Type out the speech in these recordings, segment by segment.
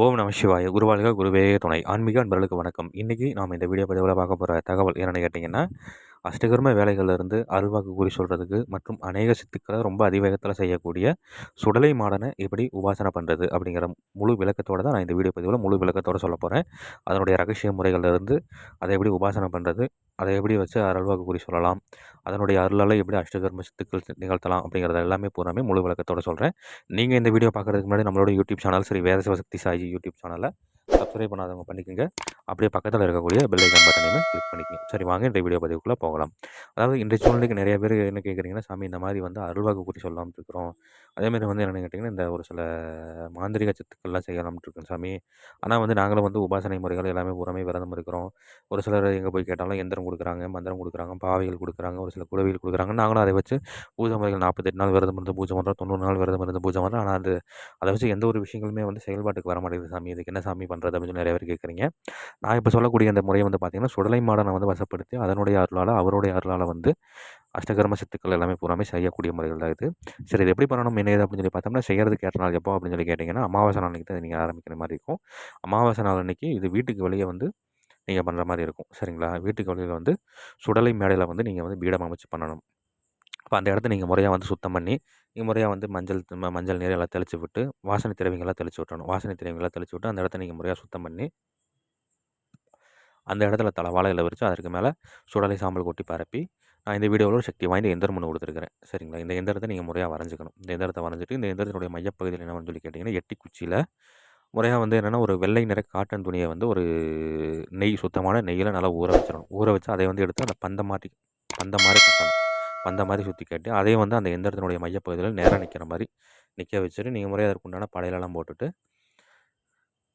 ஓம் நம சிவாய. குருவாழ்க குருவே துணை. ஆன்மீக அன்பர்களுக்கு வணக்கம். இன்றைக்கி நாம் இந்த வீடியோ பதிவில் பார்க்க போகிற தகவல் என்னென்னு கேட்டிங்கன்னா அஷ்டகர்ம வேலைகளிலிருந்து அருள்வாக்கு குறி சொல்கிறதுக்கு மற்றும் அநேக சித்துக்களை ரொம்ப அதிவேகத்தில் செய்யக்கூடிய சுடலை மாடனை எப்படி உபாசனை பண்ணுறது அப்படிங்கிற முழு விளக்கத்தோடு தான் நான் இந்த வீடியோ பதிவில் முழு விளக்கத்தோடு சொல்ல போகிறேன் அதனுடைய ரகசிய முறைகள்லேருந்து அதை எப்படி உபாசனை பண்ணுறது அதை எப்படி வச்சு அருள்வாக்கு குறி சொல்லலாம் அதனுடைய அருளால் எப்படி அஷ்டகர்ம சித்துக்கள் நிகழ்த்தலாம் அப்படிங்கிறத எல்லாமே பூராமே முழு விளக்கத்தோடு சொல்கிறேன் நீங்கள் இந்த வீடியோ பார்க்குறதுக்கு முன்னாடி நம்மளோட யூடியூப் சேனல் சரி வேத சிவசக்தி சாயி யூடியூப் சேனலை சப்ஸ்கிரைப் பண்ணாதவங்க பண்ணிக்கோங்க. அப்படியே பக்கத்தில் இருக்கக்கூடிய பெல் ஐக்கன் பட்டனையுமே கிளிக் பண்ணிக்கோங்க. சரி வாங்க இந்த வீடியோ பதிவுக்குள்ளே போகலாம். அதாவது இன்றைய சூழ்நிலைக்கு நிறைய பேர் என்ன கேட்குறீங்கன்னா சாமி இந்த மாதிரி வந்து அருள்வாக்கு குறி சொல்லலாம்னு இருக்கிறோம். அதேமாதிரி வந்து என்னென்னு கேட்டிங்கன்னா இந்த ஒரு சில மாந்திரிக சத்துக்கள்லாம் செய்யலாம்னு இருக்கோம் சாமி. ஆனால் வந்து நாங்களும் வந்து உபாசனை முறைகள் எல்லாமே பூராமே விரதம் இருக்கிறோம். ஒரு சிலர் எங்கே போய் கேட்டாலும் எந்திரம் கொடுக்குறாங்க மந்திரம் கொடுக்குறாங்க பாவைகள் கொடுக்குறாங்க ஒரு சில குலவிகள் கொடுக்குறாங்க. நாங்களும் அதை வச்சு பூஜை முறைகள் நாற்பத்தெட்டு நாள் விரதம் இருந்து பூஜை பண்ணுறோம் தொண்ணூறு நாள் விரதம் இருந்து பூஜை பண்ணுறோம் ஆனால் அது அதை வச்சு எந்த ஒரு விஷயங்களுமே வந்து செயல்பாட்டுக்கு வர மாட்டேங்குது சாமி. இதுக்கு என்ன சாமி பண்ணுறது அப்படின்னு நிறைய பேர் கேட்குறீங்க. நான் இப்போ சொல்லக்கூடிய அந்த முறையை வந்து பார்த்திங்கன்னா சுடலை மாடனை வந்து வசப்படுத்தி அதனுடைய அருளால் அவருடைய அருளால் வந்து அஷ்டகர்ம சித்துக்கள் எல்லாமே பூராமே செய்யக்கூடிய முறைகள் தான் இது. சரி இது எப்படி பண்ணணும்? என்ன ஏது அப்படின்னு சொல்லி பார்த்தோம்னா செய்கிறதுக்கு ஏற்ற நாள் எப்போ அப்படின்னு சொல்லி கேட்டிங்கன்னா அமாவாசை நாள் அன்றைக்கி தான் நீங்கள் ஆரம்பிக்கிற மாதிரி இருக்கும். அமாவாசை நாள் அன்றைக்கி இது வீட்டுக்கு வெளியே வந்து நீங்கள் பண்ணுற மாதிரி இருக்கும். சரிங்களா? வீட்டுக்கு வெளியில் வந்து சுடலை மேடையில் வந்து நீங்கள் வந்து பீடம் அமைச்சு பண்ணணும். அப்போ அந்த இடத்த நீங்கள் முறையாக வந்து சுத்தம் பண்ணி முறையாக வந்து மஞ்சள் மஞ்சள் நீர் எல்லாம் தெளித்து விட்டு வாசனை திரவியங்கள்லாம் தெளித்து விட்டணும் வாசனை திரவியங்கள்லாம் தெளித்து விட்டு அந்த இடத்த நீங்கள் முறையாக சுத்தம் பண்ணி அந்த இடத்துல தலை வாழை விரித்து அதற்கு மேலே சுடலை சாம்பல் கொட்டி பரப்பி நான் இந்த வீடியோவில் ஒரு சக்தி வாய்ந்த எந்திரம் ஒன்று கொடுத்துருக்கிறேன். சரிங்களா? இந்த எந்திரத்தை நீங்கள் முறையாக வரைஞ்சிக்கணும். இந்த எந்திரத்தை வரைஞ்சிட்டு இந்த எந்திரத்தினுடைய மையப்பகுதியில் என்ன சொல்லி கேட்டிங்கன்னா எட்டி குச்சியில் முறையாக வந்து என்னென்னா ஒரு வெள்ளை நிற காட்டன் துணியை வந்து ஒரு நெய் சுத்தமான நெய்யில் நல்லா ஊற வச்சிடணும். ஊற வச்சு அதை வந்து எடுத்து அந்த பந்த மாட்டி பந்த மாதிரி கட்டணும். வந்த மாதிரி சுற்றி கேட்டு அதையும் வந்து அந்த எந்திரத்தினுடைய மையப்பகுதியில் நேராக நிற்கிற மாதிரி நிற்க வச்சுட்டு நீங்கள் முறையாக அதற்குண்டான படையிலெல்லாம் போட்டுட்டு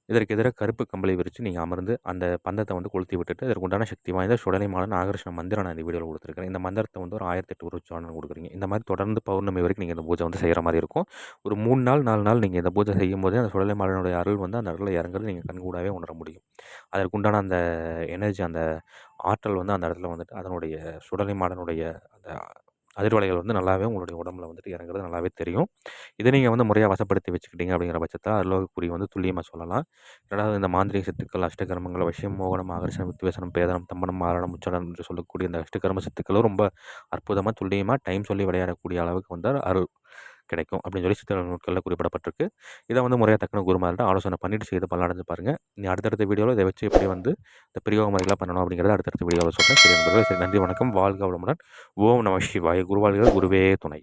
இதற்கு எதிராக கருப்பு கம்பளை விரித்து நீங்கள் அமர்ந்து அந்த பந்தத்தை வந்து கொளுத்தி விட்டுட்டு அதற்கு உண்டான சக்தி வாய்ந்த சுடலை மாலன் ஆகர்ஷண மந்திரம் நான் இந்த வீடியோவில் கொடுத்துருக்கேன் இந்த மந்திரத்தை வந்து ஒரு ஆயிரத்தி எட்டு உருவாச்சோன்னு கொடுக்குறீங்க. இந்த மாதிரி தொடர்ந்து பௌர்ணமி வரைக்கும் நீங்கள் இந்த பூஜை வந்து செய்கிற மாதிரி இருக்கும். ஒரு மூணு நாள் நாலு நாள் நீங்கள் இந்த பூஜை செய்யும் போதே அந்த சுடலைமாலனுடைய அருள் வந்து அந்த இடத்துல இறங்குறது நீங்கள் கண்கூடாவே உணர முடியும். அதற்குண்டான அந்த எனர்ஜி அந்த ஆற்றல் வந்து அந்த இடத்துல வந்துட்டு அதனுடைய சுடலை மாடனுடைய அந்த அதிர்வலைகள் வந்து நல்லாவே உங்களுடைய உடம்புல வந்துட்டு இறங்குறது நல்லாவே தெரியும். இதை நீங்கள் வந்து முறையாக வசப்படுத்தி வச்சுக்கிட்டீங்க அப்படிங்கிற பட்சத்தில் அருளோகக்குறி வந்து துல்லியமாக சொல்லலாம். ரெண்டாவது இந்த மாந்திரிக சித்துக்கள் அஷ்டகர்மங்கள் விஷயம் மோகனம் ஆகர்ஷணம் வித்வேசனம் பேதனம் தம்பனம் மாரணம் உச்சனம் என்று சொல்லக்கூடிய இந்த அஷ்டகர்ம சித்துக்களும் ரொம்ப அற்புதமாக துல்லியமாக டைம் சொல்லி விளையாடக்கூடிய அளவுக்கு வந்து அருள். கிடைக்கும் அப்படின்னு சொல்லி சித்திர நூட்களில் குறிப்பிடப்பட்டிருக்கு. இதை வந்து முறையாக தக்கன குருமார்கிட்ட ஆலோசனை பண்ணிட்டு செய்து பலனடைஞ்சு பாருங்கள் நீ அடுத்தடுத்த வீடியோவில் இதை வச்சு எப்படி வந்து இந்த பிரியோக முறைகளாக பண்ணணும் அப்படிங்கிறத அடுத்தடுத்த வீடியோவில் சொல்கிறேன் சரி நண்பர்களே சரி நன்றி வணக்கம். வாழ்க வளமுடன். ஓம் நம சிவாய. குருவாழ்க குருவே துணை.